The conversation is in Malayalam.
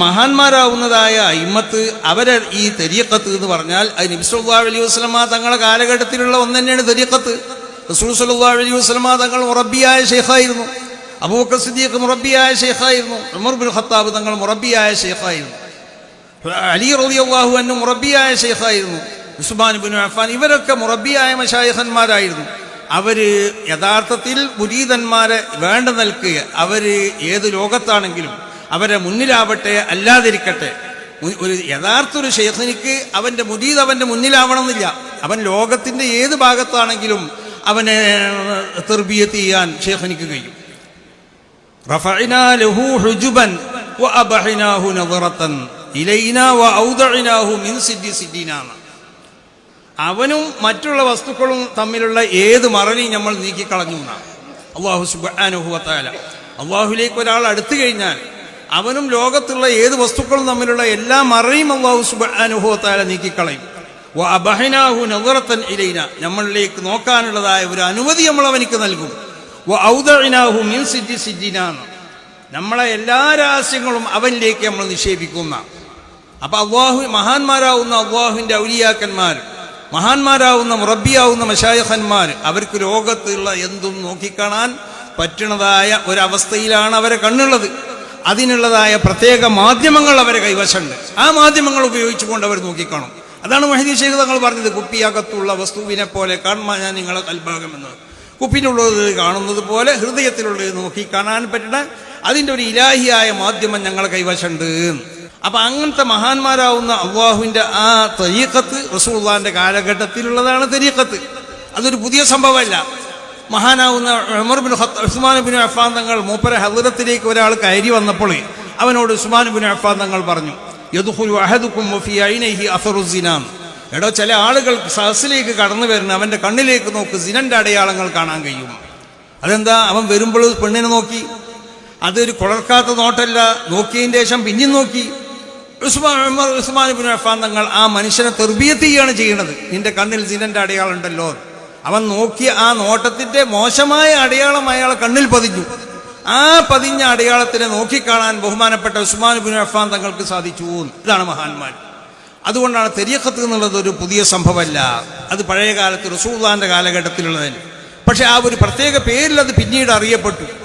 മഹാന്മാരാവുന്നതായ ഇമ്മത്ത് അവരെ ഈ തെരിയക്കത്ത് എന്ന് പറഞ്ഞാൽ അത് നബിസ്വല്ലാ അലൈഹി വസ്ലമ തങ്ങളുടെ കാലഘട്ടത്തിലുള്ള ഒന്ന് തന്നെയാണ് തെരിയക്കത്ത്. റസൂൽ സല്ലാ അലൈഹി വസ്ലമ തങ്ങൾ മുറബിയായ ഷെയ്ഖായിരുന്നു അബൂബക്കർ സിദ്ദീഖ് മുറബിയായ ഷെയ്ഖായിരുന്നു ഉമർ ബിൻ ഖത്താബ് തങ്ങൾ മുറബിയായ ഷെയ്ഖായിരുന്നു അലി റബി അള്ളാഹു അന്നു മുറബിയായ ഷെയ്ഖായിരുന്നു ഉസ്മാൻ ബിൻ അഫാൻ ഇവരൊക്കെ മുറബിയായ മഷായഖന്മാരായിരുന്നു അവർ യഥാർത്ഥത്തിൽ മുരീതന്മാരെ വേണ്ട നിൽക്കുക അവർ ഏത് ലോകത്താണെങ്കിലും അവരെ മുന്നിലാവട്ടെ അല്ലാതിരിക്കട്ടെ. ഒരു യഥാർത്ഥ ഒരു ഷെയ്ഖിനിക്ക് അവന്റെ മുരീദ് അവന്റെ മുന്നിലാവണമെന്നില്ല. അവൻ ലോകത്തിന്റെ ഏത് ഭാഗത്താണെങ്കിലും അവനെ തെർബിയത്ത് ചെയ്യാൻ ഷെയ്ഖിനിക്ക് കഴിയും. അവനും മറ്റുള്ള വസ്തുക്കളും തമ്മിലുള്ള ഏത് മറവി നമ്മൾ നീക്കിക്കളഞ്ഞു എന്നാണ്. അള്ളാഹു അള്ളാഹുലേക്ക് ഒരാൾ അടുത്തു കഴിഞ്ഞാൽ അവനും ലോകത്തുള്ള ഏത് വസ്തുക്കളും തമ്മിലുള്ള എല്ലാ മറയും അള്ളാഹു സുബ അനുഭവത്താലെ നീക്കിക്കളയും. അബഹനാഹു നവറത്തൻ ഇലൈന. നമ്മളിലേക്ക് നോക്കാനുള്ളതായ ഒരു അനുമതി നമ്മൾ അവനിക്ക് നൽകും. വ ഔദഹിനാഹു മിൻ സിജി സിജിനാണ് നമ്മളെ എല്ലാ രഹസ്യങ്ങളും അവനിലേക്ക് നമ്മൾ നിക്ഷേപിക്കുന്ന. അപ്പൊ അള്ളാഹു മഹാന്മാരാവുന്ന അള്ളാഹുവിന്റെ ഔലിയാക്കന്മാർ മഹാന്മാരാവുന്ന മുറബിയാവുന്ന മഷായഹന്മാർ അവർക്ക് ലോകത്തുള്ള എന്തും നോക്കിക്കാണാൻ പറ്റുന്നതായ ഒരവസ്ഥയിലാണ് അവരെ കണ്ണുള്ളത്. അതിനുള്ളതായ പ്രത്യേക മാധ്യമങ്ങൾ അവരെ കൈവശമുണ്ട്. ആ മാധ്യമങ്ങൾ ഉപയോഗിച്ചുകൊണ്ട് അവർ നോക്കിക്കാണും. അതാണ് മഹദി ഷെയ്ഖ് തങ്ങൾ പറഞ്ഞത് കുപ്പിയകത്തുള്ള വസ്തുവിനെ പോലെ കാണുമ്പോൾ ഞാൻ നിങ്ങളെ കൽഭാഗം എന്നത് കുപ്പിനുള്ളത് കാണുന്നത് പോലെ ഹൃദയത്തിലുള്ളത് നോക്കി കാണാൻ പറ്റണ അതിന്റെ ഒരു ഇലാഹിയായ മാധ്യമം ഞങ്ങളെ കൈവശമുണ്ട്. അപ്പൊ അങ്ങനത്തെ മഹാന്മാരാവുന്ന അള്ളാഹുവിന്റെ ആ തരീക്കത്ത് റസൂള്ളാന്റെ കാലഘട്ടത്തിലുള്ളതാണ് തരീക്കത്ത് അതൊരു പുതിയ സംഭവമല്ല. മഹാനാവുന്ന Umar bin Usman bin Affan തങ്ങൾ മൂപ്പര ഹദറത്തിലേക്ക് ഒരാൾ കയറി വന്നപ്പോൾ അവനോട് ഉസ്മാൻ ബിൻ അഫാൻ തങ്ങൾ പറഞ്ഞു യദുഖുലു അഹദുക്കും അസറു എടോ ചില ആളുകൾ സഹസിലേക്ക് കടന്നു വരുന്ന അവന്റെ കണ്ണിലേക്ക് നോക്ക് സിനന്റെ അടയാളങ്ങൾ കാണാൻ കഴിയും. അതെന്താ? അവൻ വരുമ്പോൾ പെണ്ണിനെ നോക്കി. അതൊരു കുളർക്കാത്ത നോട്ടല്ല. നോക്കിയതിന് ശേഷം പിന്നെയും നോക്കി. ഉസ്മാൻ ഉസ്മാൻ ബിൻ അഫാൻ തങ്ങൾ ആ മനുഷ്യനെ തെർബിയത്ത് ചെയ്യാണ് ചെയ്യുന്നത് നിന്റെ കണ്ണിൽ സിനന്റെ അടയാളം ഉണ്ടല്ലോ. അവൻ നോക്കിയ ആ നോട്ടത്തിന്റെ മോശമായ അടയാളം അയാളെ കണ്ണിൽ പതിഞ്ഞു. ആ പതിഞ്ഞ അടയാളത്തിനെ നോക്കിക്കാണാൻ ബഹുമാനപ്പെട്ട ഉസ്മാൻ ബിൻ അഫാൻ തങ്ങൾക്ക് സാധിച്ചു ഇതാണ് മഹാന്മാർ. അതുകൊണ്ടാണ് തെരിയക്കത്ത് എന്നുള്ളത് ഒരു പുതിയ സംഭവമല്ല. അത് പഴയ കാലത്ത് റസൂള്ളാന്റെ കാലഘട്ടത്തിലുള്ളതിന് പക്ഷെ ആ ഒരു പ്രത്യേക പേരിൽ അത് പിന്നീട് അറിയപ്പെട്ടു.